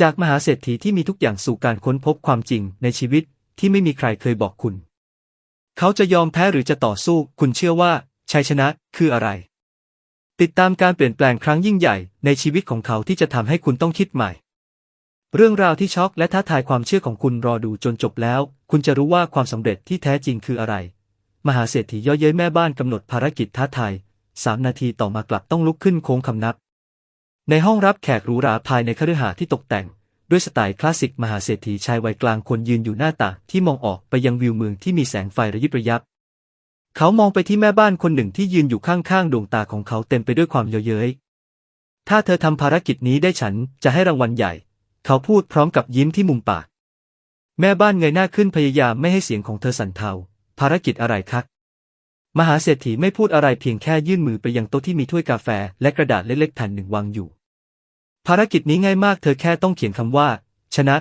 จากมหาเศรษฐีที่มีทุกอย่างสู่การค้นพบความจริงในชีวิตที่ไม่มีใครเคยบอกคุณ เขาจะยอมแพ้หรือจะต่อสู้ คุณเชื่อว่าชัยชนะคืออะไร ติดตามการเปลี่ยนแปลงครั้งยิ่งใหญ่ในชีวิตของเขาที่จะทำให้คุณต้องคิดใหม่ เรื่องราวที่ช็อกและท้าทายความเชื่อของคุณรอดูจนจบแล้ว คุณจะรู้ว่าความสำเร็จที่แท้จริงคืออะไร มหาเศรษฐีย่อเย้ยแม่บ้านกำหนดภารกิจท้าทายสามนาทีต่อมากลับต้องลุกขึ้นโค้งคำนับ ในห้องรับแขกหรูหราภายในคฤหาสน์ที่ตกแต่ง ด้วยสไตล์คลาสสิกมหาเศรษฐีชายวัยกลางคนยืนอยู่หน้าต่างที่มองออกไปยังวิวเมืองที่มีแสงไฟระยิบระยับ เขามองไปที่แม่บ้านคนหนึ่งที่ยืนอยู่ข้างๆดวงตาของเขาเต็มไปด้วยความเย้ยเย้ยถ้าเธอทำภารกิจนี้ได้ฉันจะให้รางวัลใหญ่ เขาพูดพร้อมกับยิ้มที่มุมปาก แม่บ้านเงยหน้าขึ้นพยายามไม่ให้เสียงของเธอสั่นเทาภารกิจอะไรคะ มหาเศรษฐีไม่พูดอะไรเพียงแค่ยื่นมือไปยังโต๊ะที่มีถ้วยกาแฟและกระดาษเล็กๆแผ่นหนึ่งวางอยู่ ภารกิจนี้ง่ายมากเธอแค่ต้องเขียนคำว่า ชนะ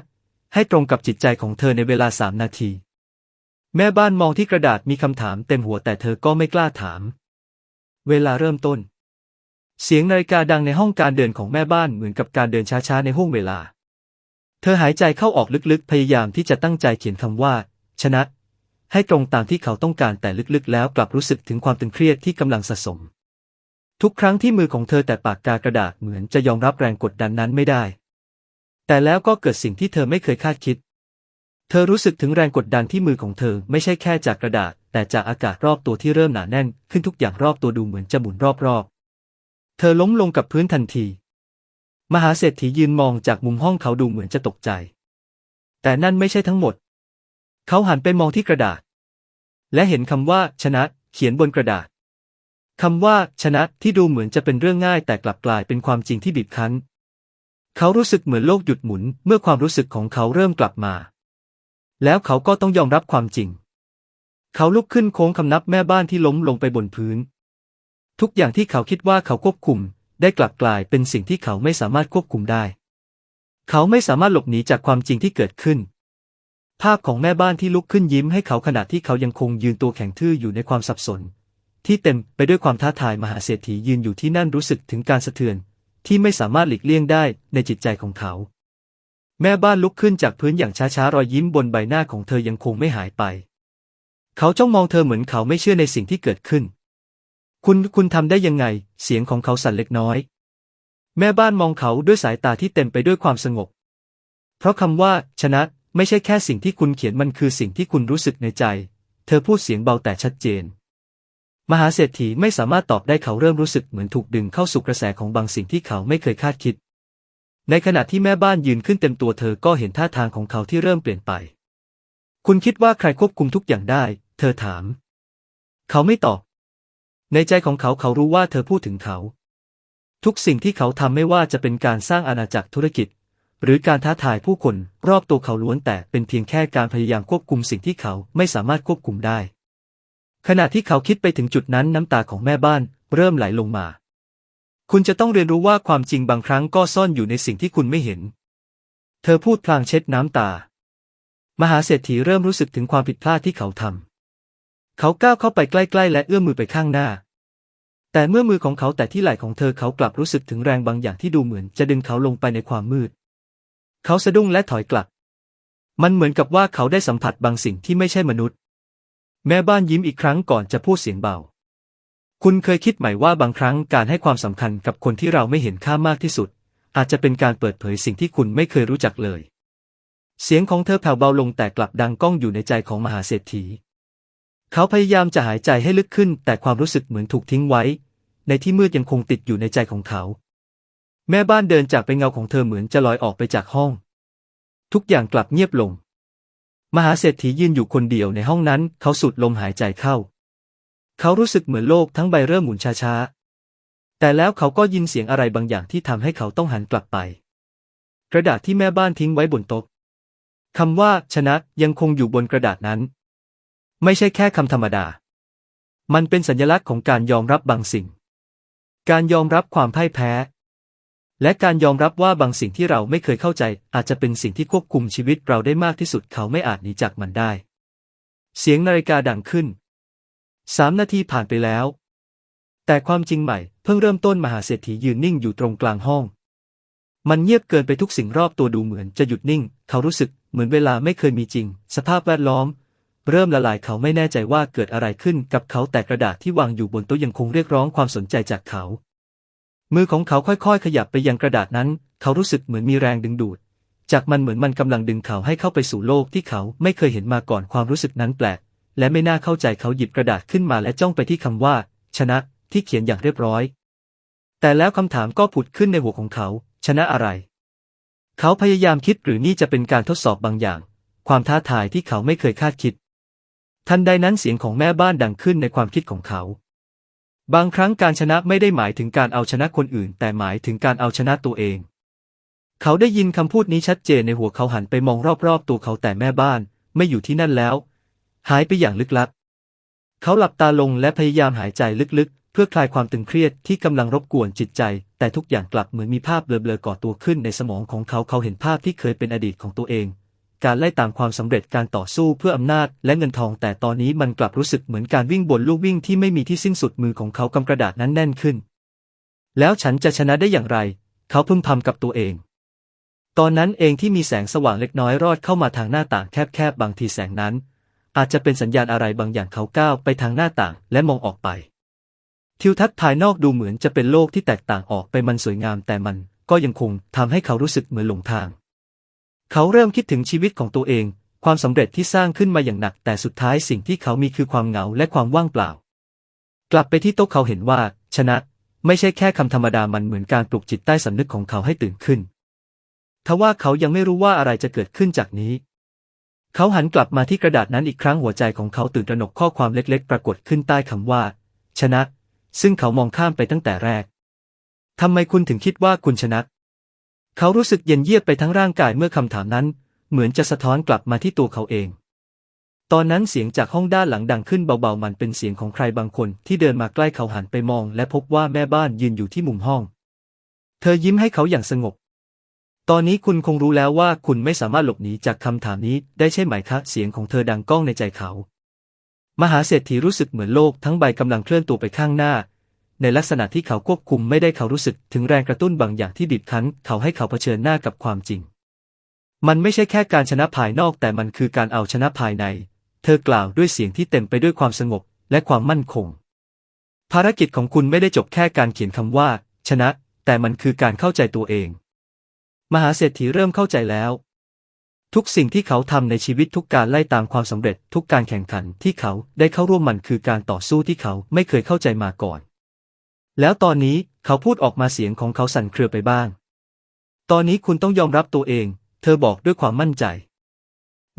ให้ตรงกับจิตใจของเธอในเวลาสามนาที แม่บ้านมองที่กระดาษมีคำถามเต็มหัวแต่เธอก็ไม่กล้าถาม เวลาเริ่มต้น เสียงนาฬิกาดังในห้องการเดินของแม่บ้านเหมือนกับการเดินช้าๆในห้วงเวลา เธอหายใจเข้าออกลึกๆ พยายามที่จะตั้งใจเขียนคำว่า ชนะ ให้ตรงตามที่เขาต้องการแต่ลึกๆ แล้วกลับรู้สึกถึงความตึงเครียดที่กำลังสะสม ทุกครั้งที่มือของเธอแต่ปากกากระดาษเหมือนจะยอมรับแรงกดดันนั้นไม่ได้ แต่แล้วก็เกิดสิ่งที่เธอไม่เคยคาดคิด เธอรู้สึกถึงแรงกดดันที่มือของเธอไม่ใช่แค่จากกระดาษ แต่จากอากาศรอบตัวที่เริ่มหนาแน่น ขึ้นทุกอย่างรอบตัวดูเหมือนจะหมุนรอบๆ เธอล้มลงกับพื้นทันที มหาเศรษฐียืนมองจากมุมห้องเขาดูเหมือนจะตกใจ แต่นั่นไม่ใช่ทั้งหมด เขาหันไปมองที่กระดาษ และเห็นคำว่า ชนะ เขียนบนกระดาษคำว่า ชนะที่ดูเหมือนจะเป็นเรื่องง่าย แต่กลับกลายเป็นความจริงที่บีบคั้น เขารู้สึกเหมือนโลกหยุดหมุน เมื่อความรู้สึกของเขาเริ่มกลับมา แล้วเขาก็ต้องยอมรับความจริง เขาลุกขึ้นโค้งคำนับแม่บ้านที่ล้มลงไปบนพื้น ทุกอย่างที่เขาคิดว่าเขาควบคุม ได้กลับกลายเป็นสิ่งที่เขาไม่สามารถควบคุมได้ เขาไม่สามารถหลบหนีจากความจริงที่เกิดขึ้น ภาพของแม่บ้านที่ลุกขึ้นยิ้มให้เขาขณะที่เขายังคงยืนตัวแข็งทื่ออยู่ในความสับสน ที่เต็มไปด้วยความท้าทายมหาเศรษฐียืนอยู่ที่นั่นรู้สึกถึงการสะเทือน ที่ไม่สามารถหลีกเลี่ยงได้ในจิตใจของเขา แม่บ้านลุกขึ้นจากพื้นอย่างช้าๆรอยยิ้มบนใบหน้าของเธอยังคงไม่หายไป เขาจ้องมองเธอเหมือนเขาไม่เชื่อในสิ่งที่เกิดขึ้น คุณคุณทำได้ยังไง เสียงของเขาสั่นเล็กน้อย แม่บ้านมองเขาด้วยสายตาที่เต็มไปด้วยความสงบ เพราะคำว่าชนะ ไม่ใช่แค่สิ่งที่คุณเขียนมันคือสิ่งที่คุณรู้สึกในใจ เธอพูดเสียงเบาแต่ชัดเจน มหาเศรษฐีไม่สามารถตอบได้เขาเริ่มรู้สึกเหมือนถูกดึงเข้าสู่กระแสของบางสิ่งที่เขาไม่เคยคาดคิด ในขณะที่แม่บ้านยืนขึ้นเต็มตัวเธอก็เห็นท่าทางของเขาที่เริ่มเปลี่ยนไป คุณคิดว่าใครควบคุมทุกอย่างได้ เธอถาม เขาไม่ตอบ ในใจของเขาเขารู้ว่าเธอพูดถึงเขา ทุกสิ่งที่เขาทำไม่ว่าจะเป็นการสร้างอาณาจักรธุรกิจ หรือการท้าทายผู้คนรอบตัวเขาล้วนแต่เป็นเพียงแค่การพยายามควบคุมสิ่งที่เขาไม่สามารถควบคุมได้ ขณะที่เขาคิดไปถึงจุดนั้นน้ำตาของแม่บ้านเริ่มไหลลงมา คุณจะต้องเรียนรู้ว่าความจริงบางครั้งก็ซ่อนอยู่ในสิ่งที่คุณไม่เห็น เธอพูดพลางเช็ดน้ำตา มหาเศรษฐีเริ่มรู้สึกถึงความผิดพลาดที่เขาทำเขาก้าวเข้าไปใกล้ๆ และเอื้อมมือไปข้างหน้าแต่เมื่อมือของเขาแต่ที่ไหล่ของเธอเขากลับรู้สึกถึงแรงบางอย่างที่ดูเหมือนจะดึงเขาลงไปในความมืด เขาสะดุ้งและถอยกลับ มันเหมือนกับว่าเขาได้สัมผัสบางสิ่งที่ไม่ใช่มนุษย์ แม่บ้านยิ้มอีกครั้งก่อนจะพูดเสียงเบา คุณเคยคิดไหมว่าบางครั้งการให้ความสำคัญกับคนที่เราไม่เห็นค่ามากที่สุด อาจจะเป็นการเปิดเผยสิ่งที่คุณไม่เคยรู้จักเลย เสียงของเธอแผ่วเบาลงแต่กลับดังก้องอยู่ในใจของมหาเศรษฐี เขาพยายามจะหายใจให้ลึกขึ้น แต่ความรู้สึกเหมือนถูกทิ้งไว้ ในที่มืดยังคงติดอยู่ในใจของเขา แม่บ้านเดินจากไปเงาของเธอเหมือนจะลอยออกไปจากห้อง ทุกอย่างกลับเงียบลง มหาเศรษฐียืนอยู่คนเดียวในห้องนั้น เขาสูดลมหายใจเข้า เขารู้สึกเหมือนโลกทั้งใบเริ่มหมุนช้าๆ แต่แล้วเขาก็ยินเสียงอะไรบางอย่างที่ทำให้เขาต้องหันกลับไป กระดาษที่แม่บ้านทิ้งไว้บนโต๊ะคำว่า ชนะยังคงอยู่บนกระดาษนั้น ไม่ใช่แค่คำธรรมดา มันเป็นสัญลักษณ์ของการยอมรับบางสิ่ง การยอมรับความพ่ายแพ้ และการยอมรับว่าบางสิ่งที่เราไม่เคยเข้าใจ อาจจะเป็นสิ่งที่ควบคุมชีวิตเราได้มากที่สุดเขาไม่อาจหนีจากมันได้ เสียงนาฬิกาดังขึ้นสามนาทีผ่านไปแล้ว แต่ความจริงใหม่ เพิ่งเริ่มต้นมหาเศรษฐียืนนิ่งอยู่ตรงกลางห้อง มันเงียบเกินไปทุกสิ่งรอบตัวดูเหมือนจะหยุดนิ่ง เขารู้สึกเหมือนเวลาไม่เคยมีจริง สภาพแวดล้อม เริ่มละลายเขาไม่แน่ใจว่าเกิดอะไรขึ้นกับเขาแต่กระดาษที่วางอยู่บนโต๊ะยังคงเรียกร้องความสนใจจากเขา มือของเขาค่อยๆ ขยับไปยังกระดาษนั้น เขารู้สึกเหมือนมีแรงดึงดูด จากมันเหมือนมันกำลังดึงเขาให้เข้าไปสู่โลกที่เขาไม่เคยเห็นมาก่อนความรู้สึกนั้นแปลก และไม่น่าเข้าใจเขาหยิบกระดาษขึ้นมาและจ้องไปที่คำว่า ชนะที่เขียนอย่างเรียบร้อย แต่แล้วคำถามก็ผุดขึ้นในหัวของเขา ชนะอะไร เขาพยายามคิดหรือนี่จะเป็นการทดสอบบางอย่าง ความท้าทายที่เขาไม่เคยคาดคิด ทันใดนั้นเสียงของแม่บ้านดังขึ้นในความคิดของเขา บางครั้งการชนะไม่ได้หมายถึงการเอาชนะคนอื่น แต่หมายถึงการเอาชนะตัวเอง เขาได้ยินคำพูดนี้ชัดเจนในหัวเขาหันไปมองรอบๆ ตัวเขาแต่แม่บ้าน ไม่อยู่ที่นั่นแล้ว หายไปอย่างลึกลับ เขาหลับตาลงและพยายามหายใจลึกๆ เพื่อคลายความตึงเครียดที่กำลังรบกวนจิตใจ แต่ทุกอย่างกลับเหมือนมีภาพเบลอๆก่อตัวขึ้นในสมองของเขาเขาเห็นภาพที่เคยเป็นอดีตของตัวเอง การไล่ตามความสำเร็จการต่อสู้เพื่ออำนาจและเงินทอง แต่ตอนนี้มันกลับรู้สึกเหมือนการวิ่งบนลู่วิ่งที่ไม่มีที่สิ้นสุดมือของเขากำกระดาษนั้นแน่นขึ้น แล้วฉันจะชนะได้อย่างไร เขาพึมพำกับตัวเอง ตอนนั้นเองที่มีแสงสว่างเล็กน้อยรอดเข้ามาทางหน้าต่างแคบๆบางทีแสงนั้น อาจจะเป็นสัญญาณอะไรบางอย่างเขาก้าวไปทางหน้าต่างและมองออกไป ทิวทัศน์ภายนอกดูเหมือนจะเป็นโลกที่แตกต่างออกไปมันสวยงามแต่มันก็ยังคงทำให้เขารู้สึกเหมือนหลงทาง เขาเริ่มคิดถึงชีวิตของตัวเอง ความสำเร็จที่สร้างขึ้นมาอย่างหนัก แต่สุดท้ายสิ่งที่เขามีคือความเหงาและความว่างเปล่า กลับไปที่โต๊ะเขาเห็นว่า ชนะ ไม่ใช่แค่คำธรรมดามันเหมือนการปลุกจิตใต้สำนึกของเขาให้ตื่นขึ้นทว่าเขายังไม่รู้ว่าอะไรจะเกิดขึ้นจากนี้ เขาหันกลับมาที่กระดาษนั้นอีกครั้งหัวใจของเขาตื่นตระหนกข้อความเล็กๆ ปรากฏขึ้นใต้คำว่า ชนะ ซึ่งเขามองข้ามไปตั้งแต่แรกทำไมคุณถึงคิดว่าคุณชนะ เขารู้สึกเย็นเยียบไปทั้งร่างกายเมื่อคำถามนั้น เหมือนจะสะท้อนกลับมาที่ตัวเขาเอง ตอนนั้นเสียงจากห้องด้านหลังดังขึ้นเบาๆมันเป็นเสียงของใครบางคนที่เดินมาใกล้เขาหันไปมอง และพบว่าแม่บ้านยืนอยู่ที่มุมห้อง เธอยิ้มให้เขาอย่างสงบ ตอนนี้คุณคงรู้แล้วว่าคุณไม่สามารถหลบหนีจากคำถามนี้ได้ใช่ไหมคะเสียงของเธอดังก้องในใจเขา มหาเศรษฐีรู้สึกเหมือนโลกทั้งใบกำลังเคลื่อนตัวไปข้างหน้า ในลักษณะที่เขาควบคุมไม่ได้เขารู้สึกถึงแรงกระตุ้นบางอย่างที่บีบคั้น เขาให้เขาเผชิญหน้ากับความจริง มันไม่ใช่แค่การชนะภายนอกแต่มันคือการเอาชนะภายใน เธอกล่าวด้วยเสียงที่เต็มไปด้วยความสงบและความมั่นคง ภารกิจของคุณไม่ได้จบแค่การเขียนคำว่า ชนะ แต่มันคือการเข้าใจตัวเอง มหาเศรษฐีเริ่มเข้าใจแล้ว ทุกสิ่งที่เขาทำในชีวิตทุกการไล่ตามความสำเร็จ ทุกการแข่งขันที่เขาได้เข้าร่วมมันคือการต่อสู้ที่เขาไม่เคยเข้าใจมาก่อน แล้วตอนนี้เขาพูดออกมาเสียงของเขาสั่นเครือไปบ้าง ตอนนี้คุณต้องยอมรับตัวเอง เธอบอกด้วยความมั่นใจ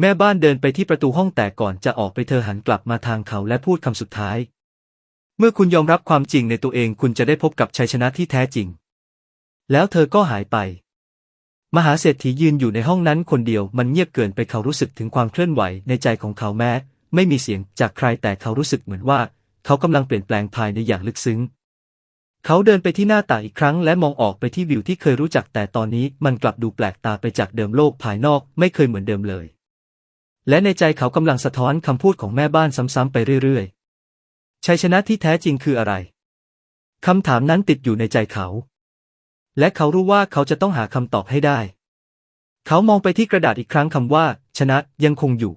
แม่บ้านเดินไปที่ประตูห้องแต่ก่อนจะออกไปเธอหันกลับมาทางเขาและพูดคำสุดท้าย เมื่อคุณยอมรับความจริงในตัวเองคุณจะได้พบกับชัยชนะที่แท้จริง แล้วเธอก็หายไป มหาเศรษฐียืนอยู่ในห้องนั้นคนเดียวมันเงียบเกินไปเขารู้สึกถึงความเคลื่อนไหวในใจของเขาแม้ ไม่มีเสียงจากใครแต่เขารู้สึกเหมือนว่า เขากำลังเปลี่ยนแปลงภายในอย่างลึกซึ้ง เขาเดินไปที่หน้าต่างอีกครั้งและมองออกไปที่วิวที่เคยรู้จักแต่ตอนนี้มันกลับดูแปลกตาไปจากเดิมโลกภายนอกไม่เคยเหมือนเดิมเลย และในใจเขากำลังสะท้อนคำพูดของแม่บ้านซ้ำๆไปเรื่อยๆ ชัยชนะที่แท้จริงคืออะไรคำถามนั้นติดอยู่ในใจเขา และเขารู้ว่าเขาจะต้องหาคำตอบให้ได้ เขามองไปที่กระดาษอีกครั้งคำว่า ชนะยังคงอยู่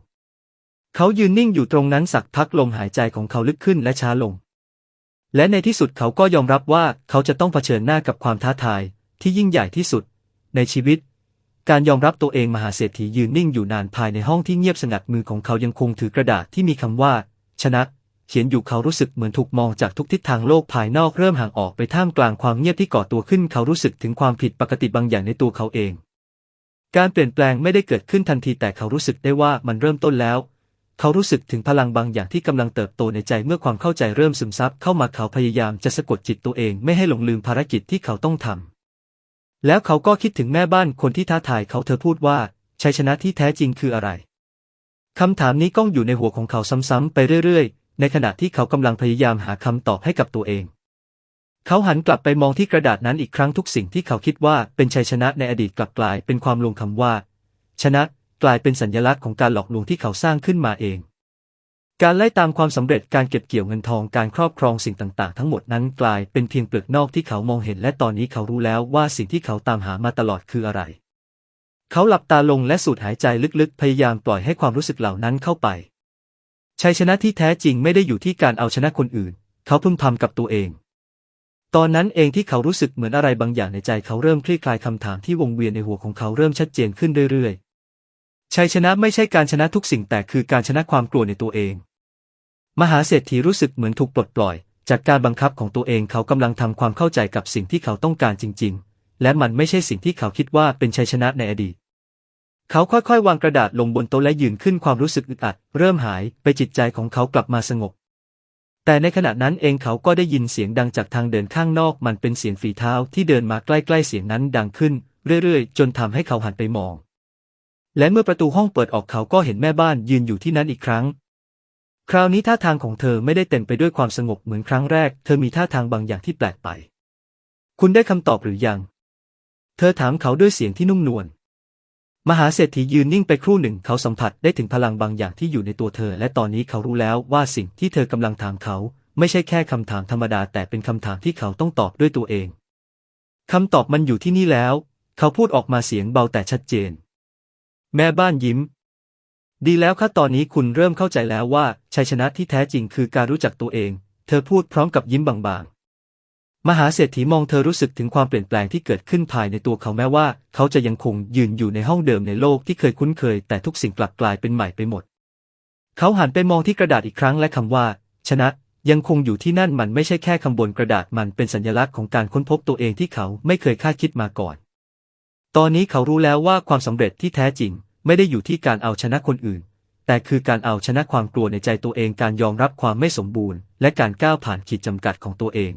เขายืนนิ่งอยู่ตรงนั้นสักพักลมหายใจของเขาลึกขึ้นและช้าลง และในที่สุดเขาก็ยอมรับว่าเขาจะต้องเผชิญหน้ากับความท้าทายที่ยิ่งใหญ่ที่สุด ในชีวิต การยอมรับตัวเองมหาเศรษฐียืนนิ่งอยู่นานภายในห้องที่เงียบสงัดมือของเขายังคงถือกระดาษที่มีคำว่า ชนะเขียนอยู่เขารู้สึกเหมือนถูกมองจากทุกทิศทางโลกภายนอกเริ่มห่างออกไปท่ามกลางความเงียบที่ก่อตัวขึ้น เขารู้สึกถึงความผิดปกติบางอย่างในตัวเขาเอง การเปลี่ยนแปลงไม่ได้เกิดขึ้นทันทีแต่เขารู้สึกได้ว่ามันเริ่มต้นแล้ว เขารู้สึกถึงพลังบางอย่างที่กำลังเติบโตในใจเมื่อความเข้าใจเริ่มซึมซับเข้ามาเขาพยายามจะสะกดจิตตัวเองไม่ให้หลงลืมภารกิจที่เขาต้องทำแล้วเขาก็คิดถึงแม่บ้านคนที่ท้าทายเขาเธอพูดว่าชัยชนะที่แท้จริงคืออะไรคำถามนี้ก้องอยู่ในหัวของเขาซ้ำๆไปเรื่อยๆ ในขณะที่เขากำลังพยายามหาคำตอบให้กับตัวเอง เขาหันกลับไปมองที่กระดาษนั้นอีกครั้งทุกสิ่งที่เขาคิดว่าเป็นชัยชนะในอดีตกลับกลายเป็นความลวงคำว่า ชนะ กลายเป็นสัญลักษณ์ของการหลอกลวงที่เขาสร้างขึ้นมาเอง การไล่ตามความสำเร็จการเก็บเกี่ยวเงินทองการครอบครองสิ่งต่างๆ ทั้งหมดนั้นกลายเป็นเพียงเปลือกนอกที่เขามองเห็นและตอนนี้เขารู้แล้วว่าสิ่งที่เขาตามหามาตลอดคืออะไร เขาหลับตาลงและสูดหายใจลึกๆ พยายามปล่อยให้ความรู้สึกเหล่านั้นเข้าไปชัยชนะที่แท้จริงไม่ได้อยู่ที่การเอาชนะคนอื่น เขาพึมพำกับตัวเอง ตอนนั้นเองที่เขารู้สึกเหมือนอะไรบางอย่างในใจเขาเริ่มคลี่คลายคำถามที่วงเวียนในหัวของเขาเริ่มชัดเจนขึ้นเรื่อยๆ ชัยชนะไม่ใช่การชนะทุกสิ่งแต่คือการชนะความกลัวในตัวเอง มหาเศรษฐีรู้สึกเหมือนถูกปลดปล่อย จากการบังคับของตัวเองเขากำลังทำความเข้าใจกับสิ่งที่เขาต้องการจริง ๆ และมันไม่ใช่สิ่งที่เขาคิดว่าเป็นชัยชนะในอดีต เขาค่อยๆ วางกระดาษลงบนโต๊ะและยืนขึ้นความรู้สึกอึดอัด เริ่มหายไปจิตใจของเขากลับมาสงบ แต่ในขณะนั้นเองเขาก็ได้ยินเสียงดังจากทางเดินข้างนอก มันเป็นเสียงฝีเท้าที่เดินมาใกล้ๆเสียงนั้นดังขึ้น เรื่อยๆ จนทำให้เขาหันไปมอง และเมื่อประตูห้องเปิดออกเขาก็เห็นแม่บ้านยืนอยู่ที่นั้นอีกครั้ง คราวนี้ท่าทางของเธอไม่ได้เต็มไปด้วยความสงบเหมือนครั้งแรก เธอมีท่าทางบางอย่างที่แปลกไป คุณได้คำตอบหรือยัง เธอถามเขาด้วยเสียงที่นุ่มนวล มหาเศรษฐียืนนิ่งไปครู่หนึ่งเขาสัมผัสได้ถึงพลังบางอย่างที่อยู่ในตัวเธอ และตอนนี้เขารู้แล้วว่าสิ่งที่เธอกำลังถามเขา ไม่ใช่แค่คำถามธรรมดา แต่เป็นคำถามที่เขาต้องตอบด้วยตัวเองคำตอบมันอยู่ที่นี่แล้ว เขาพูดออกมาเสียงเบาแต่ชัดเจน แม่บ้านยิ้ม ดีแล้วค่ะตอนนี้คุณเริ่มเข้าใจแล้วว่าชัยชนะที่แท้จริงคือการรู้จักตัวเอง เธอพูดพร้อมกับยิ้มบางๆ มหาเศรษฐีมองเธอรู้สึกถึงความเปลี่ยนแปลงที่เกิดขึ้นภายในตัวเขาแม้ว่า เขาจะยังคงยืนอยู่ในห้องเดิมในโลกที่เคยคุ้นเคย แต่ทุกสิ่งกลับกลายเป็นใหม่ไปหมด เขาหันไปมองที่กระดาษอีกครั้งและคำว่า ชนะยังคงอยู่ที่นั่นมันไม่ใช่แค่คำบนกระดาษมันเป็นสัญลักษณ์ของการค้นพบตัวเองที่เขาไม่เคยคาดคิดมาก่อน ตอนนี้เขารู้แล้วว่าความสำเร็จที่แท้จริง ไม่ได้อยู่ที่การเอาชนะคนอื่น แต่คือการเอาชนะความกลัวในใจตัวเองการยอมรับความไม่สมบูรณ์ และการก้าวผ่านขีดจำกัดของตัวเอง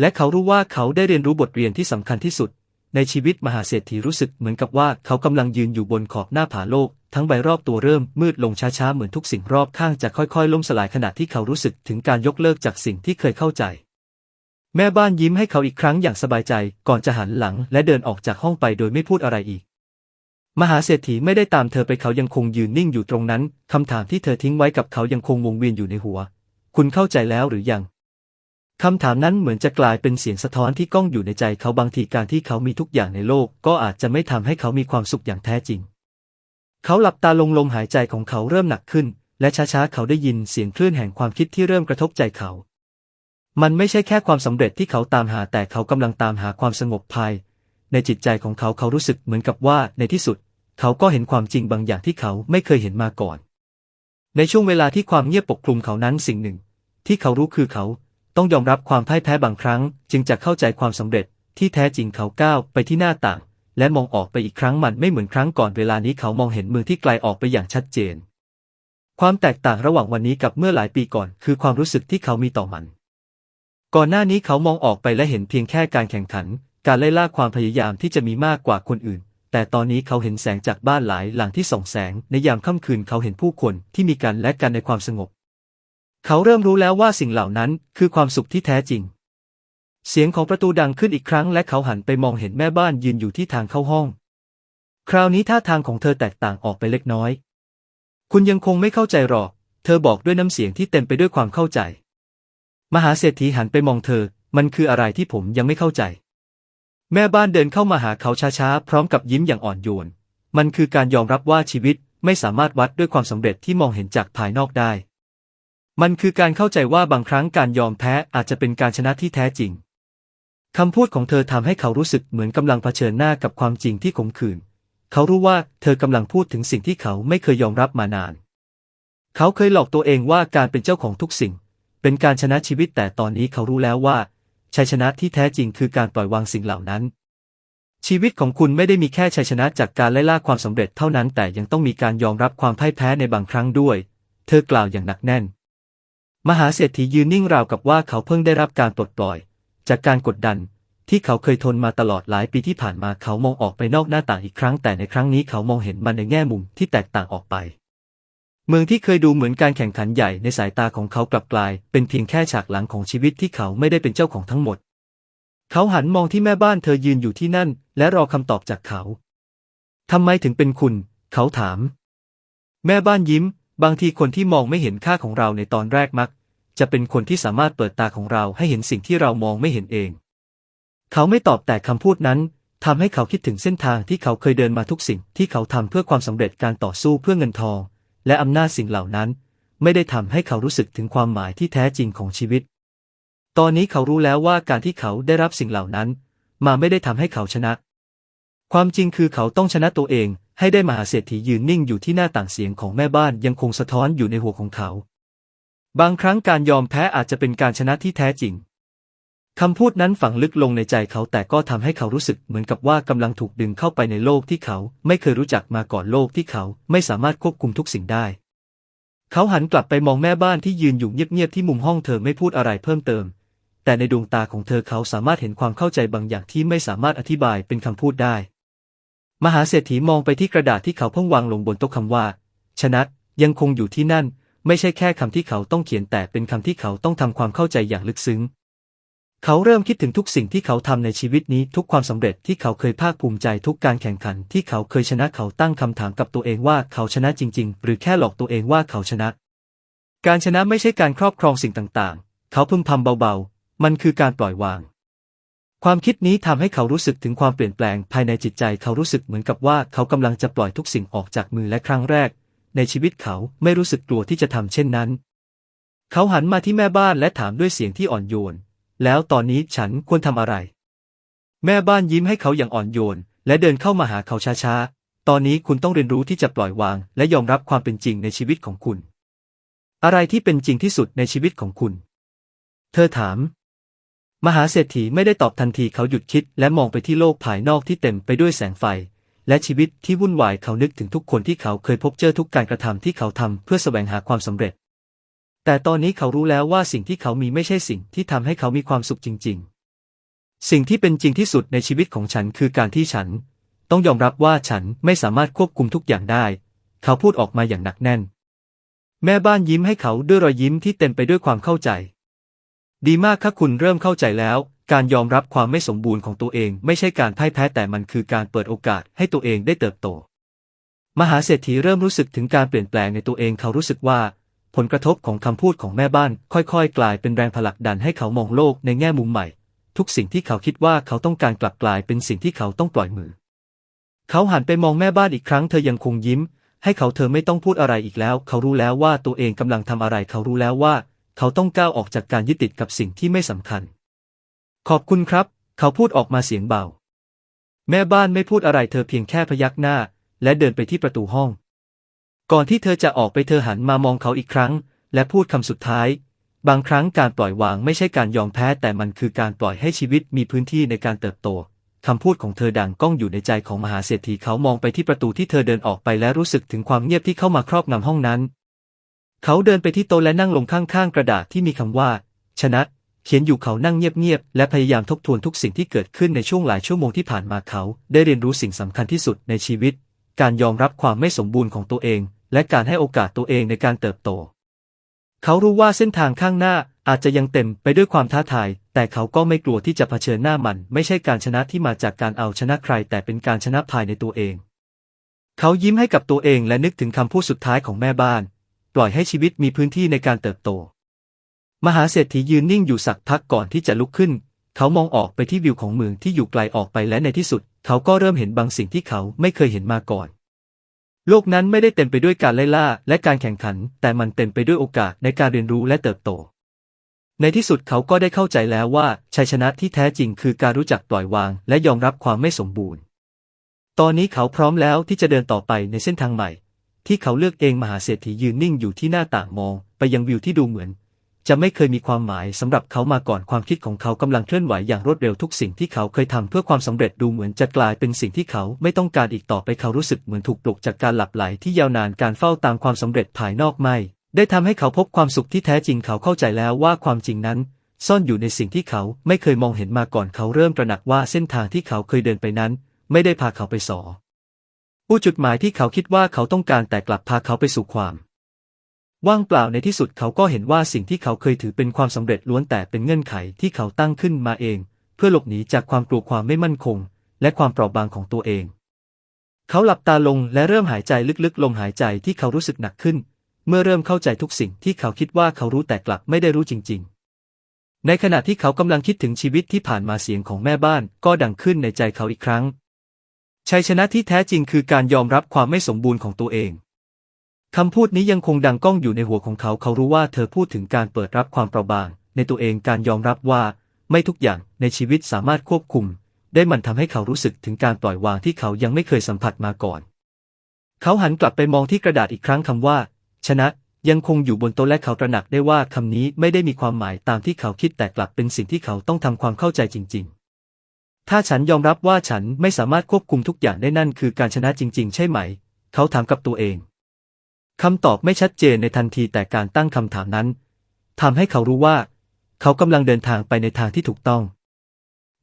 และเขารู้ว่าเขาได้เรียนรู้บทเรียนที่สำคัญที่สุด ในชีวิตมหาเศรษฐีรู้สึกเหมือนกับว่าเขากำลังยืนอยู่บนขอบหน้าผาโลก ทั้งใบรอบตัวเริ่มมืดลงช้าๆเหมือนทุกสิ่งรอบข้างจะค่อยๆ ล่มสลายขณะที่เขารู้สึกถึงการยกเลิกจากสิ่งที่เคยเข้าใจ แม่บ้านยิ้มให้เขาอีกครั้งอย่างสบายใจก่อนจะหันหลังและเดินออกจากห้องไปโดยไม่พูดอะไรอีก มหาเศรษฐีไม่ได้ตามเธอไปเขายังคงยืนนิ่งอยู่ตรงนั้น คำถามที่เธอทิ้งไว้กับเขายังคงวงเวียนอยู่ในหัว คุณเข้าใจแล้วหรือยัง คำถามนั้นเหมือนจะกลายเป็นเสียงสะท้อนที่ก้องอยู่ในใจเขาบางทีการที่เขามีทุกอย่างในโลก ก็อาจจะไม่ทำให้เขามีความสุขอย่างแท้จริง เขาหลับตาลงลมหายใจของเขาเริ่มหนักขึ้น และช้าๆเขาได้ยินเสียงคลื่นแห่งความคิดที่เริ่มกระทบใจเขา มันไม่ใช่แค่ความสำเร็จที่เขาตามหาแต่เขากำลังตามหาความสงบภาย ในจิตใจของเขาเขารู้สึกเหมือนกับว่าในที่สุด เขาก็เห็นความจริงบางอย่างที่เขาไม่เคยเห็นมาก่อน ในช่วงเวลาที่ความเงียบปกคลุมเขานั้นสิ่งหนึ่ง ที่เขารู้คือเขาต้องยอมรับความพ่ายแพ้บางครั้ง จึงจะเข้าใจความสำเร็จที่แท้จริงเขาก้าวไปที่หน้าต่าง และมองออกไปอีกครั้งมันไม่เหมือนครั้งก่อนเวลานี้เขามองเห็นเมืองที่ไกลออกไปอย่างชัดเจน ความแตกต่างระหว่างวันนี้กับเมื่อหลายปีก่อน คือความรู้สึกที่เขามีต่อมัน ก่อนหน้านี้เขามองออกไปและเห็นเพียงแค่การแข่งขัน การไล่ล่าความพยายามที่จะมีมากกว่าคนอื่น แต่ตอนนี้เขาเห็นแสงจากบ้านหลายหลังที่ส่องแสง ในยามค่ำคืนเขาเห็นผู้คนที่มีกันและกันในความสงบ เขาเริ่มรู้แล้วว่าสิ่งเหล่านั้นคือความสุขที่แท้จริง เสียงของประตูดังขึ้นอีกครั้ง และเขาหันไปมองเห็นแม่บ้านยืนอยู่ที่ทางเข้าห้อง คราวนี้ท่าทางของเธอแตกต่างออกไปเล็กน้อย คุณยังคงไม่เข้าใจหรอก เธอบอกด้วยน้ำเสียงที่เต็มไปด้วยความเข้าใจ มหาเศรษฐีหันไปมองเธอ มันคืออะไรที่ผมยังไม่เข้าใจ แม่บ้านเดินเข้ามาหาเขาช้าๆ พร้อมกับยิ้มอย่างอ่อนโยน มันคือการยอมรับว่าชีวิตไม่สามารถวัดด้วยความสำเร็จที่มองเห็นจากภายนอกได้ มันคือการเข้าใจว่าบางครั้งการยอมแพ้อาจจะเป็นการชนะที่แท้จริง คำพูดของเธอทำให้เขารู้สึกเหมือนกำลังเผชิญหน้ากับความจริงที่ขมขื่น เขารู้ว่าเธอกำลังพูดถึงสิ่งที่เขาไม่เคยยอมรับมานาน เขาเคยหลอกตัวเองว่าการเป็นเจ้าของทุกสิ่ง เป็นการชนะชีวิตแต่ตอนนี้เขารู้แล้วว่า ชัยชนะที่แท้จริงคือการปล่อยวางสิ่งเหล่านั้น ชีวิตของคุณไม่ได้มีแค่ชัยชนะจากการไล่ล่าความสำเร็จเท่านั้น แต่ยังต้องมีการยอมรับความพ่ายแพ้ในบางครั้งด้วย เธอกล่าวอย่างหนักแน่น มหาเศรษฐียืนนิ่งราวกับว่าเขาเพิ่งได้รับการปลดปล่อย จากการกดดันที่เขาเคยทนมาตลอดหลายปีที่ผ่านมาเขามองออกไปนอกหน้าต่างอีกครั้ง แต่ในครั้งนี้เขามองเห็นมันในแง่มุมที่แตกต่างออกไป เมืองที่เคยดูเหมือนการแข่งขันใหญ่ในสายตาของเขากลับกลาย เป็นเพียงแค่ฉากหลังของชีวิตที่เขาไม่ได้เป็นเจ้าของทั้งหมด เขาหันมองที่แม่บ้านเธอยืนอยู่ที่นั่น และรอคำตอบจากเขาทำไมถึงเป็นคุณ เขาถาม แม่บ้านยิ้ม บางทีคนที่มองไม่เห็นค่าของเราในตอนแรกมัก จะเป็นคนที่สามารถเปิดตาของเราให้เห็นสิ่งที่เรามองไม่เห็นเอง เขาไม่ตอบแต่คำพูดนั้นทำให้เขาคิดถึงเส้นทางที่เขาเคยเดินมาทุกสิ่งที่เขาทำเพื่อความสำเร็จการต่อสู้เพื่อเงินทอง และอำนาจสิ่งเหล่านั้น ไม่ได้ทำให้เขารู้สึกถึงความหมายที่แท้จริงของชีวิต ตอนนี้เขารู้แล้วว่าการที่เขาได้รับสิ่งเหล่านั้น มาไม่ได้ทำให้เขาชนะ ความจริงคือเขาต้องชนะตัวเอง ให้ได้มหาเศรษฐียืนนิ่งอยู่ที่หน้าต่างเสียงของแม่บ้านยังคงสะท้อนอยู่ในหัวของเขา บางครั้งการยอมแพ้อาจจะเป็นการชนะที่แท้จริง คำพูดนั้นฝังลึกลงในใจเขาแต่ก็ทำให้เขารู้สึกเหมือนกับว่ากำลังถูกดึงเข้าไปในโลกที่เขาไม่เคยรู้จักมาก่อนโลกที่เขาไม่สามารถควบคุมทุกสิ่งได้ เขาหันกลับไปมองแม่บ้านที่ยืนอยู่เงียบๆที่มุมห้องเธอไม่พูดอะไรเพิ่มเติม แต่ในดวงตาของเธอเขาสามารถเห็นความเข้าใจบางอย่างที่ไม่สามารถอธิบายเป็นคำพูดได้ มหาเศรษฐีมองไปที่กระดาษที่เขาเพิ่งวางลงบนโต๊ะคำว่า ชนะยังคงอยู่ที่นั่น ไม่ใช่แค่คำที่เขาต้องเขียนแต่เป็นคำที่เขาต้องทำความเข้าใจอย่างลึกซึ้ง เขาเริ่มคิดถึงทุกสิ่งที่เขาทำในชีวิตนี้ทุกความสำเร็จที่เขาเคยภาคภูมิใจทุกการแข่งขันที่เขาเคยชนะเขาตั้งคำถามกับตัวเองว่าเขาชนะจริง ๆ หรือแค่หลอกตัวเองว่าเขาชนะ การชนะไม่ใช่การครอบครองสิ่งต่างๆ เขาพึมพำเบาๆ มันคือการปล่อยวาง ความคิดนี้ทำให้เขารู้สึกถึงความเปลี่ยนแปลงภายในจิตใจเขารู้สึกเหมือนกับว่าเขากำลังจะปล่อยทุกสิ่งออกจากมือและครั้งแรก ในชีวิตเขาไม่รู้สึกกลัวที่จะทำเช่นนั้น เขาหันมาที่แม่บ้านและถามด้วยเสียงที่อ่อนโยน แล้วตอนนี้ฉันควรทำอะไร แม่บ้านยิ้มให้เขาอย่างอ่อนโยน และเดินเข้ามาหาเขาช้าๆ ตอนนี้คุณต้องเรียนรู้ที่จะปล่อยวาง และยอมรับความเป็นจริงในชีวิตของคุณ อะไรที่เป็นจริงที่สุดในชีวิตของคุณ เธอถาม มหาเศรษฐีไม่ได้ตอบทันทีเขาหยุดคิด และมองไปที่โลกภายนอกที่เต็มไปด้วยแสงไฟ และชีวิตที่วุ่นวายเขานึกถึงทุกคนที่เขาเคยพบเจอทุกการกระทำที่เขาทำเพื่อแสวงหาความสำเร็จ แต่ตอนนี้เขารู้แล้วว่าสิ่งที่เขามีไม่ใช่สิ่งที่ทำให้เขามีความสุขจริง ๆ สิ่งที่เป็นจริงที่สุดในชีวิตของฉันคือการที่ฉัน ต้องยอมรับว่าฉันไม่สามารถควบคุมทุกอย่างได้ เขาพูดออกมาอย่างหนักแน่น แม่บ้านยิ้มให้เขาด้วยรอยยิ้มที่เต็มไปด้วยความเข้าใจ ดีมากค่ะคุณเริ่มเข้าใจแล้ว การยอมรับความไม่สมบูรณ์ของตัวเอง ไม่ใช่การพ่ายแพ้แต่มันคือการเปิดโอกาสให้ตัวเองได้เติบโต มหาเศรษฐีเริ่มรู้สึกถึงการเปลี่ยนแปลงในตัวเองเขารู้สึกว่า ผลกระทบของคำพูดของแม่บ้านค่อยๆ กลายเป็นแรงผลักดันให้เขามองโลกในแง่มุมใหม่ ทุกสิ่งที่เขาคิดว่าเขาต้องการกลับกลายเป็นสิ่งที่เขาต้องปล่อยมือ เขาหันไปมองแม่บ้านอีกครั้งเธอยังคงยิ้ม ให้เขาเธอไม่ต้องพูดอะไรอีกแล้ว เขารู้แล้วว่าตัวเองกำลังทำอะไร เขารู้แล้วว่า เขาต้องก้าวออกจากการยึดติดกับสิ่งที่ไม่สำคัญ ขอบคุณครับ เขาพูดออกมาเสียงเบา แม่บ้านไม่พูดอะไรเธอเพียงแค่พยักหน้า และเดินไปที่ประตูห้อง ก่อนที่เธอจะออกไปเธอหันมามองเขาอีกครั้ง และพูดคำสุดท้าย บางครั้งการปล่อยวางไม่ใช่การยอมแพ้แต่มันคือการปล่อยให้ชีวิตมีพื้นที่ในการเติบโตคำพูดของเธอดังก้องอยู่ในใจของมหาเศรษฐีเขามองไปที่ประตูที่เธอเดินออกไปและรู้สึกถึงความเงียบที่เข้ามาครอบงำห้องนั้น เขาเดินไปที่โต๊ะและนั่งลงข้างๆ กระดาษที่มีคำว่า ชนะ เขียนอยู่เขานั่งเงียบๆและพยายามทบทวนทุกสิ่งที่เกิดขึ้นในช่วงหลายชั่วโมงที่ผ่านมาเขา ได้เรียนรู้สิ่งสำคัญที่สุดในชีวิต การยอมรับความไม่สมบูรณ์ของตัวเอง และการให้โอกาสตัวเองในการเติบโต เขารู้ว่าเส้นทางข้างหน้าอาจจะยังเต็มไปด้วยความท้าทาย แต่เขาก็ไม่กลัวที่จะเผชิญหน้ามัน ไม่ใช่การชนะที่มาจากการเอาชนะใคร แต่เป็นการชนะภายในตัวเอง เขายิ้มให้กับตัวเองและนึกถึงคำพูดสุดท้ายของแม่บ้าน ปล่อยให้ชีวิตมีพื้นที่ในการเติบโต มหาเศรษฐียืนนิ่งอยู่สักพักก่อนที่จะลุกขึ้น เขามองออกไปที่วิวของเมืองที่อยู่ไกลออกไปและในที่สุด เขาก็เริ่มเห็นบางสิ่งที่เขาไม่เคยเห็นมาก่อน โลกนั้นไม่ได้เต็มไปด้วยการไล่ล่าและการแข่งขัน แต่มันเต็มไปด้วยโอกาสในการเรียนรู้และเติบโต ในที่สุดเขาก็ได้เข้าใจแล้วว่าชัยชนะที่แท้จริงคือการรู้จักปล่อยวาง และยอมรับความไม่สมบูรณ์ ตอนนี้เขาพร้อมแล้วที่จะเดินต่อไปในเส้นทางใหม่ ที่เขาเลือกเองมหาเศรษฐียืนนิ่งอยู่ที่หน้าต่างมอง ไปยังวิวที่ดูเหมือน จะไม่เคยมีความหมายสำหรับเขามาก่อนความคิดของเขากำลังเคลื่อนไหวอย่างรวดเร็วทุกสิ่งที่เขาเคยทำเพื่อความสำเร็จดูเหมือนจะกลายเป็นสิ่งที่เขาไม่ต้องการอีกต่อไปเขารู้สึกเหมือนถูกปลุกจากการหลับไหลที่ยาวนานการเฝ้าตามความสำเร็จภายนอกไม่ ได้ทำให้เขาพบความสุขที่แท้จริงเขาเข้าใจแล้วว่าความจริงนั้น ซ่อนอยู่ในสิ่งที่เขาไม่เคยมองเห็นมาก่อนเขาเริ่มตระหนักว่าเส้นทางที่เขาเคยเดินไปนั้น ไม่ได้พาเขาไปสอผู้จุดหมายที่เขาคิดว่าเขาต้องการแต่กลับพาเขาไปสู่ความ ว่างเปล่าในที่สุดเขาก็เห็นว่าสิ่งที่เขาเคยถือเป็นความสำเร็จล้วนแต่เป็นเงื่อนไขที่เขาตั้งขึ้นมาเอง เพื่อหลบหนีจากความกลัวความไม่มั่นคง และความเปราะบางของตัวเอง เขาหลับตาลงและเริ่มหายใจลึกๆ ลมหายใจที่เขารู้สึกหนักขึ้น เมื่อเริ่มเข้าใจทุกสิ่งที่เขาคิดว่าเขารู้แต่กลับไม่ได้รู้จริง ๆ ในขณะที่เขากำลังคิดถึงชีวิตที่ผ่านมาเสียงของแม่บ้านก็ดังขึ้นในใจเขาอีกครั้งชัยชนะที่แท้จริงคือการยอมรับความไม่สมบูรณ์ของตัวเอง คำพูดนี้ยังคงดังก้องอยู่ในหัวของเขา เขารู้ว่าเธอพูดถึงการเปิดรับความเปราะบาง ในตัวเองการยอมรับว่า ไม่ทุกอย่างในชีวิตสามารถควบคุม ได้มันทำให้เขารู้สึกถึงการปล่อยวางที่เขายังไม่เคยสัมผัสมาก่อน เขาหันกลับไปมองที่กระดาษอีกครั้งคำว่า ชนะ ยังคงอยู่บนโต๊ะและเขาตระหนักได้ว่าคำนี้ไม่ได้มีความหมายตามที่เขาคิดแต่กลับเป็นสิ่งที่เขาต้องทำความเข้าใจจริง ๆถ้าฉันยอมรับว่าฉันไม่สามารถควบคุมทุกอย่างได้นั่นคือการชนะจริง ๆ ใช่ไหม เขาถามกับตัวเอง คำตอบไม่ชัดเจนในทันทีแต่การตั้งคำถามนั้นทำให้เขารู้ว่า เขากำลังเดินทางไปในทางที่ถูกต้อง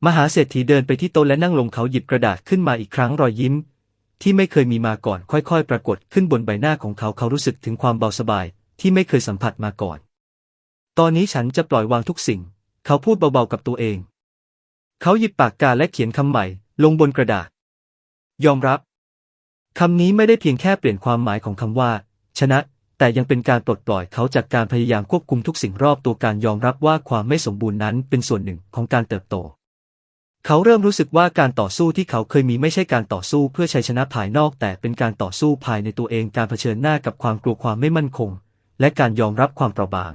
มหาเศรษฐีเดินไปที่โต๊ะและนั่งลงเขาหยิบกระดาษขึ้นมาอีกครั้งรอยยิ้ม ที่ไม่เคยมีมาก่อนค่อยๆ ปรากฏขึ้นบนใบหน้าของเขาเขารู้สึกถึงความเบาสบายที่ไม่เคยสัมผัสมาก่อน ตอนนี้ฉันจะปล่อยวางทุกสิ่ง เขาพูดเบาๆกับตัวเอง เขาหยิบปากกาและเขียนคำใหม่ ลงบนกระดาษ ยอมรับคำนี้ไม่ได้เพียงแค่เปลี่ยนความหมายของคำว่า ชนะ แต่ยังเป็นการปลดปล่อยเขาจากการพยายามควบคุมทุกสิ่งรอบตัวการยอมรับว่าความไม่สมบูรณ์นั้นเป็นส่วนหนึ่งของการเติบโต เขาเริ่มรู้สึกว่าการต่อสู้ที่เขาเคยมีไม่ใช่การต่อสู้เพื่อชัยชนะภายนอก แต่เป็นการต่อสู้ภายในตัวเองการเผชิญหน้ากับความกลัวความไม่มั่นคง และการยอมรับความเปราะบาง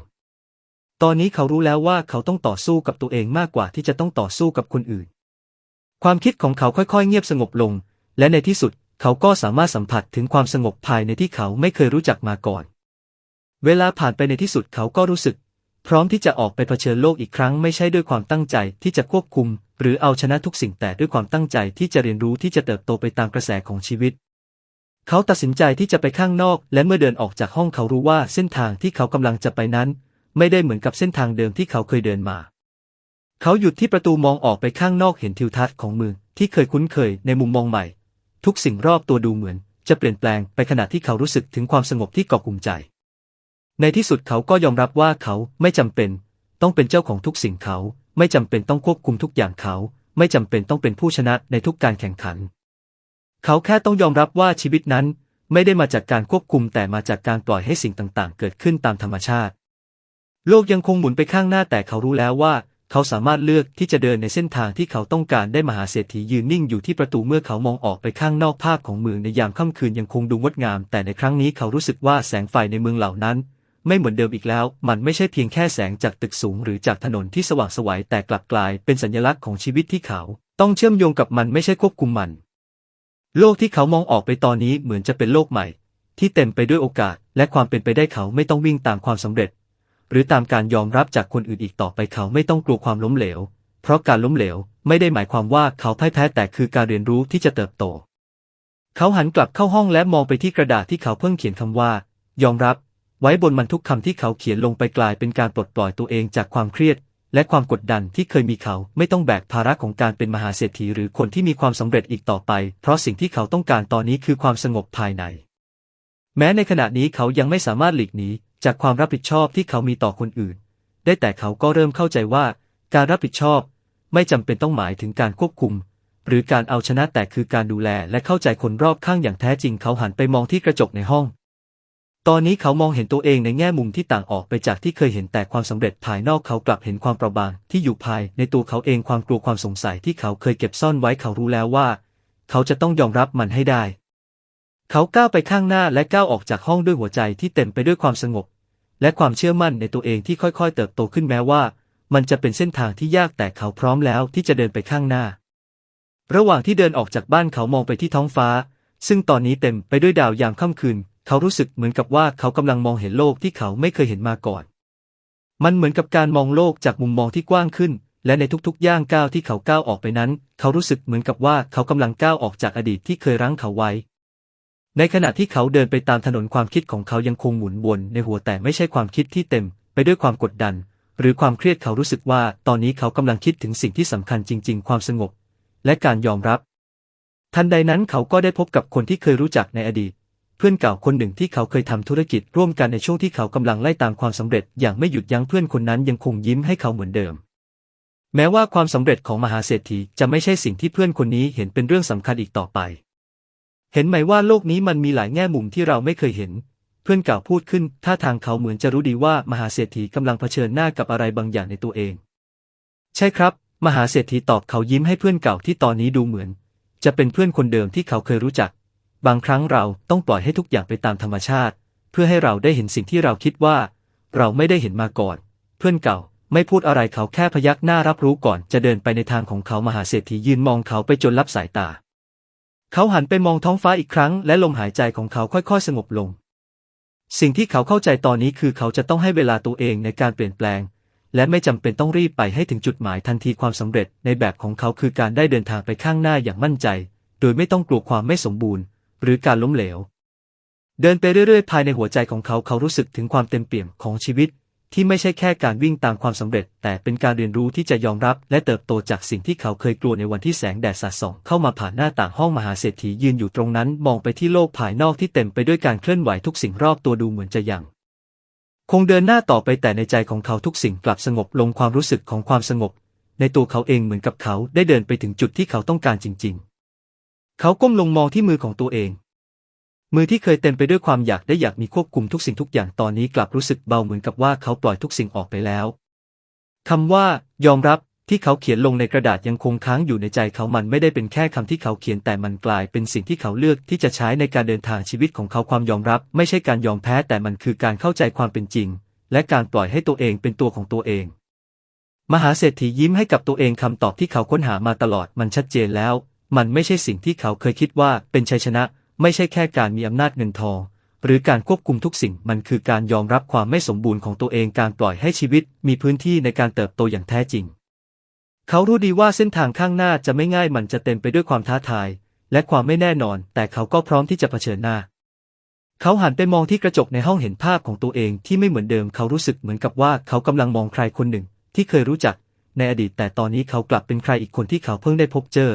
ตอนนี้เขารู้แล้วว่าเขาต้องต่อสู้กับตัวเองมากกว่าที่จะต้องต่อสู้กับคนอื่น ความคิดของเขาค่อยๆ เงียบสงบลง และในที่สุด เขาก็สามารถสัมผัสถึงความสงบภายในที่เขาไม่เคยรู้จักมาก่อน เวลาผ่านไปในที่สุดเขาก็รู้สึก พร้อมที่จะออกไปเผชิญโลกอีกครั้งไม่ใช่ด้วยความตั้งใจที่จะควบคุม หรือเอาชนะทุกสิ่งแต่ด้วยความตั้งใจที่จะเรียนรู้ที่จะเติบโตไปตามกระแสของชีวิต เขาตัดสินใจที่จะไปข้างนอก และเมื่อเดินออกจากห้องเขารู้ว่าเส้นทางที่เขากำลังจะไปนั้น ไม่ได้เหมือนกับเส้นทางเดิมที่เขาเคยเดินมาเขาหยุดที่ประตูมองออกไปข้างนอกเห็นทิวทัศน์ของเมืองที่เคยคุ้นเคยในมุมมองใหม่ ทุกสิ่งรอบตัวดูเหมือน จะเปลี่ยนแปลงไปขณะที่เขารู้สึกถึงความสงบที่กาะกลุ่มใจ ในที่สุดเขาก็ยอมรับว่าเขาไม่จำเป็น ต้องเป็นเจ้าของทุกสิ่งเขา ไม่จำเป็นต้องควบคุมทุกอย่างเขา ไม่จำเป็นต้องเป็นผู้ชนะในทุกการแข่งขัน เขาแค่ต้องยอมรับว่าชีวิตนั้น ไม่ได้มาจากการควบคุมแต่มาจากการปล่อยให้สิ่งต่างๆ เกิดขึ้นตามธรรมชาติ โลกยังคงหมุนไปข้างหน้าแต่เขารู้แล้วว่า เขาสามารถเลือกที่จะเดินในเส้นทางที่เขาต้องการได้มหาเศรษฐียืนนิ่งอยู่ที่ประตูเมื่อเขามองออกไปข้างนอกภาพของเมืองในยามค่ำคืนยังคงดูงดงาม แต่ในครั้งนี้เขารู้สึกว่าแสงไฟในเมืองเหล่านั้น ไม่เหมือนเดิมอีกแล้ว มันไม่ใช่เพียงแค่แสงจากตึกสูงหรือจากถนนที่สว่างสวยแต่กลับกลายเป็นสัญลักษณ์ของชีวิตที่เขา ต้องเชื่อมโยงกับมันไม่ใช่ควบคุมมัน โลกที่เขามองออกไปตอนนี้เหมือนจะเป็นโลกใหม่ ที่เต็มไปด้วยโอกาส และความเป็นไปได้เขาไม่ต้องวิ่งตามความสำเร็จ หรือตามการยอมรับจากคนอื่นอีกต่อไปเขาไม่ต้องกลัวความล้มเหลว เพราะการล้มเหลวไม่ได้หมายความว่าเขาพ่ายแพ้แต่คือการเรียนรู้ที่จะเติบโต เขาหันกลับเข้าห้องและมองไปที่กระดาษที่เขาเพิ่งเขียนคำว่า ยอมรับ ไว้บนมันทุกคำที่เขาเขียนลงไปกลายเป็นการปลดปล่อยตัวเองจากความเครียด และความกดดันที่เคยมีเขาไม่ต้องแบกภาระของการเป็นมหาเศรษฐีหรือคนที่มีความสำเร็จอีกต่อไป เพราะสิ่งที่เขาต้องการตอนนี้คือความสงบภายใน แม้ในขณะนี้เขายังไม่สามารถหลีกหนี จากความรับผิดชอบที่เขามีต่อคนอื่น ได้แต่เขาก็เริ่มเข้าใจว่า การรับผิดชอบ ไม่จำเป็นต้องหมายถึงการควบคุม หรือการเอาชนะแต่คือการดูแลและเข้าใจคนรอบข้างอย่างแท้จริง เขาหันไปมองที่กระจกในห้อง ตอนนี้เขามองเห็นตัวเองในแง่มุมที่ต่างออกไปจากที่เคยเห็นแต่ความสำเร็จภายนอกเขากลับเห็นความเปราะบางที่อยู่ภายในตัวเขาเองความกลัวความสงสัยที่เขาเคยเก็บซ่อนไว้เขารู้แล้วว่า เขาจะต้องยอมรับมันให้ได้เขาก้าวไปข้างหน้าและก้าวออกจากห้องด้วยหัวใจที่เต็มไปด้วยความสงบ และความเชื่อมั่นในตัวเองที่ค่อยๆ เติบโตขึ้นแม้ว่า มันจะเป็นเส้นทางที่ยากแต่เขาพร้อมแล้วที่จะเดินไปข้างหน้า ระหว่างที่เดินออกจากบ้านเขามองไปที่ท้องฟ้า ซึ่งตอนนี้เต็มไปด้วยดาวยามค่ำคืน เขารู้สึกเหมือนกับว่าเขากำลังมองเห็นโลกที่เขาไม่เคยเห็นมาก่อน มันเหมือนกับการมองโลกจากมุมมองที่กว้างขึ้น และในทุกๆ ย่างก้าวที่เขาก้าวออกไปนั้น เขารู้สึกเหมือนกับว่าเขากำลังก้าวออกจากอดีตที่เคยรั้งเขาไว้ ในขณะที่เขาเดินไปตามถนนความคิดของเขายังคงหมุนวนในหัวแต่ไม่ใช่ความคิดที่เต็ม ไปด้วยความกดดัน หรือความเครียดเขารู้สึกว่า ตอนนี้เขากำลังคิดถึงสิ่งที่สำคัญจริง ๆ ความสงบ และการยอมรับ ทันใดนั้นเขาก็ได้พบกับคนที่เคยรู้จักในอดีต เพื่อนเก่าคนหนึ่งที่เขาเคยทำธุรกิจร่วมกันในช่วงที่เขากำลังไล่ตามความสำเร็จอย่างไม่หยุดยั้งเพื่อนคนนั้นยังคงยิ้มให้เขาเหมือนเดิม แม้ว่าความสำเร็จของมหาเศรษฐีจะไม่ใช่สิ่งที่เพื่อนคนนี้เห็นเป็นเรื่องสำคัญอีกต่อไป เห็นไหมว่าโลกนี้มันมีหลายแง่มุมที่เราไม่เคยเห็น เพื่อนเก่าพูดขึ้น ท่าทางเขาเหมือนจะรู้ดีว่ามหาเศรษฐีกำลังเผชิญหน้ากับอะไรบางอย่างในตัวเอง ใช่ครับ มหาเศรษฐีตอบเขายิ้มให้เพื่อนเก่าที่ตอนนี้ดูเหมือน จะเป็นเพื่อนคนเดิมที่เขาเคยรู้จัก บางครั้งเราต้องปล่อยให้ทุกอย่างไปตามธรรมชาติ เพื่อให้เราได้เห็นสิ่งที่เราคิดว่า เราไม่ได้เห็นมาก่อน เพื่อนเก่าไม่พูดอะไรเขาแค่พยักหน้ารับรู้ก่อนจะเดินไปในทางของเขามหาเศรษฐียืนมองเขาไปจนลับสายตา เขาหันไปมองท้องฟ้าอีกครั้ง และลมหายใจของเขาค่อยๆสงบลง สิ่งที่เขาเข้าใจตอนนี้คือเขาจะต้องให้เวลาตัวเองในการเปลี่ยนแปลง และไม่จำเป็นต้องรีบไปให้ถึงจุดหมายทันทีความสำเร็จในแบบของเขาคือการได้เดินทางไปข้างหน้าอย่างมั่นใจ โดยไม่ต้องกลัวความไม่สมบูรณ์ หรือการล้มเหลว เดินไปเรื่อยๆ ภายในหัวใจของเขาเขารู้สึกถึงความเต็มเปี่ยมของชีวิต ที่ไม่ใช่แค่การวิ่งตามความสำเร็จ แต่เป็นการเรียนรู้ที่จะยอมรับ และเติบโตจากสิ่งที่เขาเคยกลัวในวันที่แสงแดดสาดส่อง เข้ามาผ่านหน้าต่างห้องมหาเศรษฐียืนอยู่ตรงนั้น มองไปที่โลกภายนอกที่เต็มไปด้วยการเคลื่อนไหวทุกสิ่งรอบตัวดูเหมือนจะยังคงเดินหน้าต่อไปแต่ในใจของเขาทุกสิ่งกลับสงบลงความรู้สึกของความสงบ ในตัวเขาเองเหมือนกับเขาได้เดินไปถึงจุดที่เขาต้องการจริง ๆ เขาก้มลงมองที่มือของตัวเอง มือที่เคยเต็มไปด้วยความอยากได้อยากมีควบคุมทุกสิ่งทุกอย่างตอนนี้กลับรู้สึกเบาเหมือนกับว่าเขาปล่อยทุกสิ่งออกไปแล้วคำว่ายอมรับที่เขาเขียนลงในกระดาษยังคงค้างอยู่ในใจเขามันไม่ได้เป็นแค่คำที่เขาเขียนแต่มันกลายเป็นสิ่งที่เขาเลือกที่จะใช้ในการเดินทางชีวิตของเขาความยอมรับ ไม่ใช่การยอมแพ้แต่มันคือการเข้าใจความเป็นจริง และการปล่อยให้ตัวเองเป็นตัวของตัวเอง มหาเศรษฐียิ้มให้กับตัวเองคำตอบที่เขาค้นหามาตลอดมันชัดเจนแล้ว มันไม่ใช่สิ่งที่เขาเคยคิดว่าเป็นชัยชนะ ไม่ใช่แค่การมีอำนาจเงินทอง หรือการควบคุมทุกสิ่งมันคือการยอมรับความไม่สมบูรณ์ของตัวเองการปล่อยให้ชีวิต มีพื้นที่ในการเติบโตอย่างแท้จริง เขารู้ดีว่าเส้นทางข้างหน้าจะไม่ง่ายมันจะเต็มไปด้วยความท้าทาย และความไม่แน่นอน แต่เขาก็พร้อมที่จะเผชิญหน้า เขาหันไปมองที่กระจกในห้องเห็นภาพของตัวเองที่ไม่เหมือนเดิมเขารู้สึกเหมือนกับว่าเขากำลังมองใครคนหนึ่ง ที่เคยรู้จักในอดีตแต่ตอนนี้เขากลับเป็นใครอีกคนที่เขาเพิ่งได้พบเจอ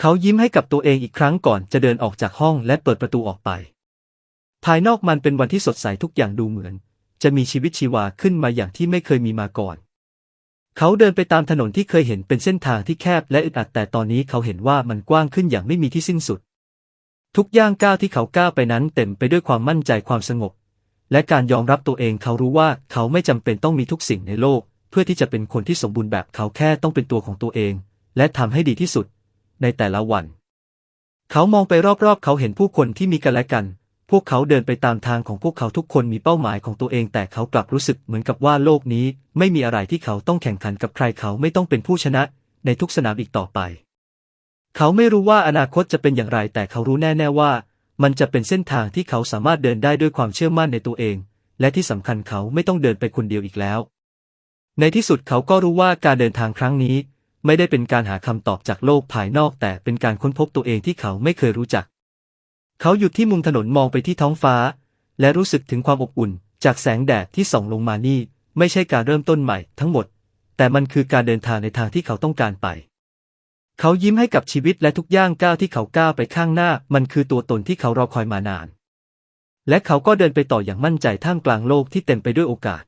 เขายิ้มให้กับตัวเองอีกครั้งก่อนจะเดินออกจากห้องและเปิดประตูออกไป ภายนอกมันเป็นวันที่สดใสทุกอย่างดูเหมือน จะมีชีวิตชีวาขึ้นมาอย่างที่ไม่เคยมีมาก่อน เขาเดินไปตามถนนที่เคยเห็นเป็นเส้นทางที่แคบและอึดอัดแต่ตอนนี้เขาเห็นว่ามันกว้างขึ้นอย่างไม่มีที่สิ้นสุด ทุกย่างก้าวที่เขาก้าวไปนั้นเต็มไปด้วยความมั่นใจความสงบ และการยอมรับตัวเองเขารู้ว่าเขาไม่จำเป็นต้องมีทุกสิ่งในโลก เพื่อที่จะเป็นคนที่สมบูรณ์แบบเขาแค่ต้องเป็นตัวของตัวเอง และทำให้ดีที่สุด ในแต่ละวัน เขามองไปรอบๆ เขาเห็นผู้คนที่มีกันและกัน พวกเขาเดินไปตามทางของพวกเขาทุกคนมีเป้าหมายของตัวเอง แต่เขากลับรู้สึกเหมือนกับว่าโลกนี้ ไม่มีอะไรที่เขาต้องแข่งขันกับใครเขาไม่ต้องเป็นผู้ชนะ ในทุกสนามอีกต่อไป เขาไม่รู้ว่าอนาคตจะเป็นอย่างไร แต่เขารู้แน่ๆว่า มันจะเป็นเส้นทางที่เขาสามารถเดินได้ด้วยความเชื่อมั่นในตัวเอง และที่สำคัญเขาไม่ต้องเดินไปคนเดียวอีกแล้ว ในที่สุดเขาก็รู้ว่าการเดินทางครั้งนี้ ไม่ได้เป็นการหาคำตอบจากโลกภายนอก แต่เป็นการค้นพบตัวเองที่เขาไม่เคยรู้จัก เขาหยุดที่มุมถนนมองไปที่ท้องฟ้า และรู้สึกถึงความอบอุ่น จากแสงแดดที่ส่องลงมานี่ ไม่ใช่การเริ่มต้นใหม่ทั้งหมด แต่มันคือการเดินทางในทางที่เขาต้องการไป เขายิ้มให้กับชีวิตและทุกย่างก้าวที่เขาก้าวไปข้างหน้า มันคือตัวตนที่เขารอคอยมานาน และเขาก็เดินไปต่ออย่างมั่นใจท่ามกลางโลกที่เต็มไปด้วยโอกาส